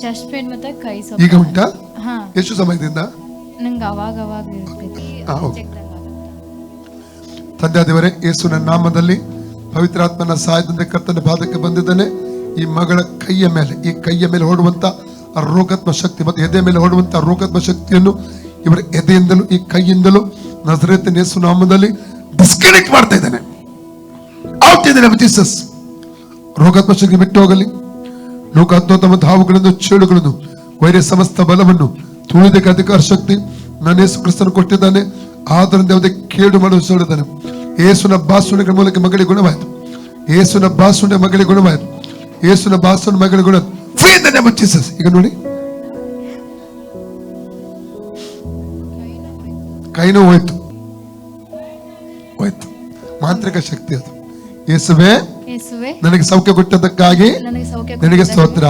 Chest pain ಮತ್ತೆ ಕೈ ಈಗ ಸ್ವಲ್ಪ ಉಂಟಾ? ಹಾ. ಎಷ್ಟು ಸಮಯದಿಂದ? ನಂಗೆ ಅವಾಗ ಅವಾಗ ಇರ್ತೈತಿ ಹಾ, ಹೌದು. ಚೆಕ್ದಂಗ್ ಆಗುತ್ತೆ. ತಂದೆಯಾದವರೇ ಯೇಸುವಿನ ನಾಮದಲ್ಲಿ ಪವಿತ್ರಾತ್ಮನ ಸಹಾಯದಿಂದ ಕರ್ತನ ಪಾದಕ್ಕೆ ಬಂದಿದ್ದಾನೆ. ಈ ಮಗಳ ಕೈಯ ಮೇಲೆ ಈ ಕೈಯ ಮೇಲೆ ಹೊಡುವಂತ ಆ ರೋಗಾತ್ಮ ಶಕ್ತಿ ಮತ್ತು ಎದೆ ಮೇಲೆ ಹೊಡುವಂತ ರೋಗಾತ್ಮ ಶಕ್ತಿಯನ್ನು ಇವರ ಎದೆಯಿಂದಲೂ ಈ ಕೈಯಿಂದಲೂ ನಜರೇತಿನ ಯೇಸು ನಾಮದಲ್ಲಿ ಡಿಸ್ಕನೆಕ್ಟ್ ಮಾಡ್ತಾ ಇದ್ದಾನೆ. ಔಟ್ ಜೀಸಸ್ ರೋಗಾತ್ಮ ಶಕ್ತಿ ಬಿಟ್ಟು ಹೋಗಲಿ. ಲೋಕಾತ್ಮಕ ಮತ್ತು ಹಾವುಗಳನ್ನು ಚೇಳುಗಳನ್ನು ವೈರ್ಯ ಸಮಸ್ತ ಬಲವನ್ನು ತುಳಿದಕ್ಕೆ ಅಧಿಕಾರ ಶಕ್ತಿ ನಾನು ಯೇಸು ಕ್ರಿಸ್ತನು ಕೊಟ್ಟಿದ್ದಾನೆ ಆದ್ದರಿಂದ ಯಾವುದೇ ಕೇಡು ಮಾಡಲು ಹೇಳಿದ್ದಾನೆ ಯೇಸುನ ಬಾಸುಣಿಗಳ ಮೂಲಕ ಮಗಳಿಗೆ ಗುಣವಾಯಿತು ಯೇಸುನ ಬಾಸುಂಡೆ ಮಗಳಿಗೆ ಗುಣವಾಯಿತು ಯೇಸುನ ಬಾಸುಂಡೆ ಮಗಳಿಗೆ ಗುಣ Free in the name of Jesus. ಈಗ ನೋಡಿ ಕೈನೂ ಹೋಯ್ತು ಹೋಯ್ತು ಮಾಂತ್ರಿಕ ಶಕ್ತಿ ಅದು ಯೇಸುವೆ ಯೇಸುವೆ ನನಗೆ ಸೌಖ್ಯ ಕೊಟ್ಟದಕ್ಕಾಗಿ ನನಗೆ ಸ್ತೋತ್ರ.